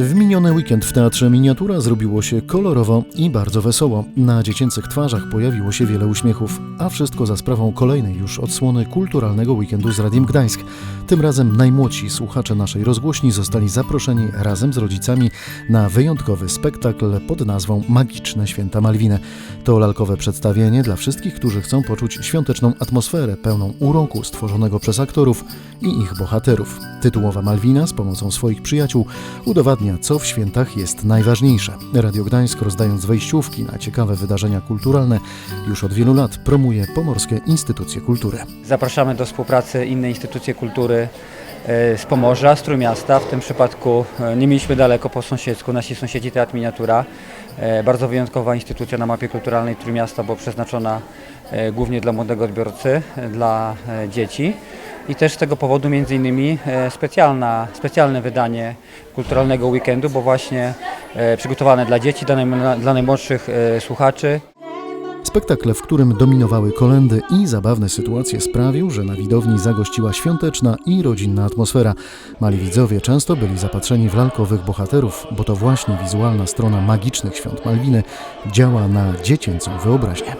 W miniony weekend w Teatrze Miniatura zrobiło się kolorowo i bardzo wesoło. Na dziecięcych twarzach pojawiło się wiele uśmiechów, a wszystko za sprawą kolejnej już odsłony kulturalnego weekendu z Radiem Gdańsk. Tym razem najmłodsi słuchacze naszej rozgłośni zostali zaproszeni razem z rodzicami na wyjątkowy spektakl pod nazwą Magiczne Święta Malwiny. To lalkowe przedstawienie dla wszystkich, którzy chcą poczuć świąteczną atmosferę pełną uroku stworzonego przez aktorów i ich bohaterów. Tytułowa Malwina z pomocą swoich przyjaciół udowadnia, co w świętach jest najważniejsze. Radio Gdańsk, rozdając wejściówki na ciekawe wydarzenia kulturalne, już od wielu lat promuje pomorskie instytucje kultury. Zapraszamy do współpracy inne instytucje kultury z Pomorza, z Trójmiasta. W tym przypadku e, nie mieliśmy daleko po sąsiedzku, nasi sąsiedzi Teatr Miniatura. E, Bardzo wyjątkowa instytucja na mapie kulturalnej Trójmiasta, bo przeznaczona e, głównie dla młodego odbiorcy, e, dla e, dzieci. I też z tego powodu między innymi e, specjalna, specjalne wydanie kulturalnego weekendu, bo właśnie e, przygotowane dla dzieci, dla, dla najmłodszych e, słuchaczy. Spektakl, w którym dominowały kolendy i zabawne sytuacje sprawił, że na widowni zagościła świąteczna i rodzinna atmosfera. Mali widzowie często byli zapatrzeni w lalkowych bohaterów, bo to właśnie wizualna strona magicznych świąt Malwiny działa na dziecięcą wyobraźnię.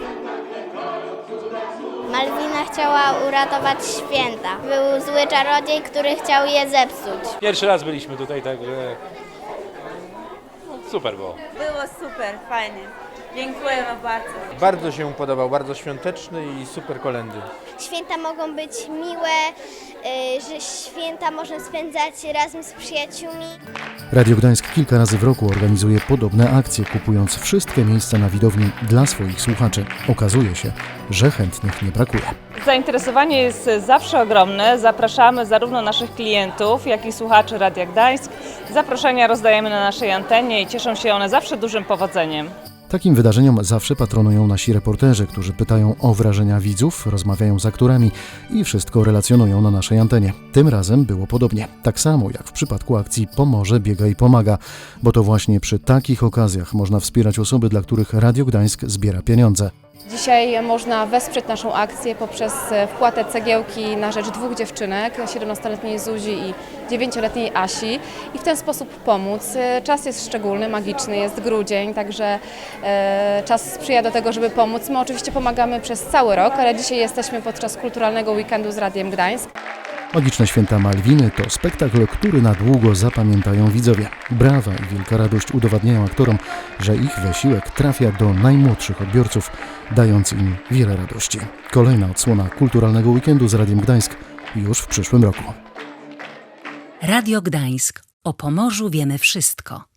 Malwina chciała uratować święta. Był zły czarodziej, który chciał je zepsuć. Pierwszy raz byliśmy tutaj, także super było. Było super, fajnie. Dziękujemy bardzo. Bardzo się podobał, bardzo świąteczny i super kolendy. Święta mogą być miłe, y, że święta można spędzać razem z przyjaciółmi. Radio Gdańsk kilka razy w roku organizuje podobne akcje, kupując wszystkie miejsca na widowni dla swoich słuchaczy. Okazuje się, że chętnych nie brakuje. Zainteresowanie jest zawsze ogromne. Zapraszamy zarówno naszych klientów, jak i słuchaczy Radia Gdańsk. Zaproszenia rozdajemy na naszej antenie i cieszą się one zawsze dużym powodzeniem. Takim wydarzeniom zawsze patronują nasi reporterzy, którzy pytają o wrażenia widzów, rozmawiają z aktorami i wszystko relacjonują na naszej antenie. Tym razem było podobnie. Tak samo jak w przypadku akcji Pomoże, biega i pomaga, bo to właśnie przy takich okazjach można wspierać osoby, dla których Radio Gdańsk zbiera pieniądze. Dzisiaj można wesprzeć naszą akcję poprzez wpłatę cegiełki na rzecz dwóch dziewczynek, 17-letniej Zuzi i 9-letniej Asi i w ten sposób pomóc. Czas jest szczególny, magiczny, jest grudzień, także e, czas sprzyja do tego, żeby pomóc. My oczywiście pomagamy przez cały rok, ale dzisiaj jesteśmy podczas kulturalnego weekendu z Radiem Gdańsk. Magiczne Święta Malwiny to spektakl, który na długo zapamiętają widzowie. Brawa i wielka radość udowadniają aktorom, że ich wysiłek trafia do najmłodszych odbiorców, dając im wiele radości. Kolejna odsłona kulturalnego weekendu z Radiem Gdańsk już w przyszłym roku. Radio Gdańsk. O Pomorzu wiemy wszystko.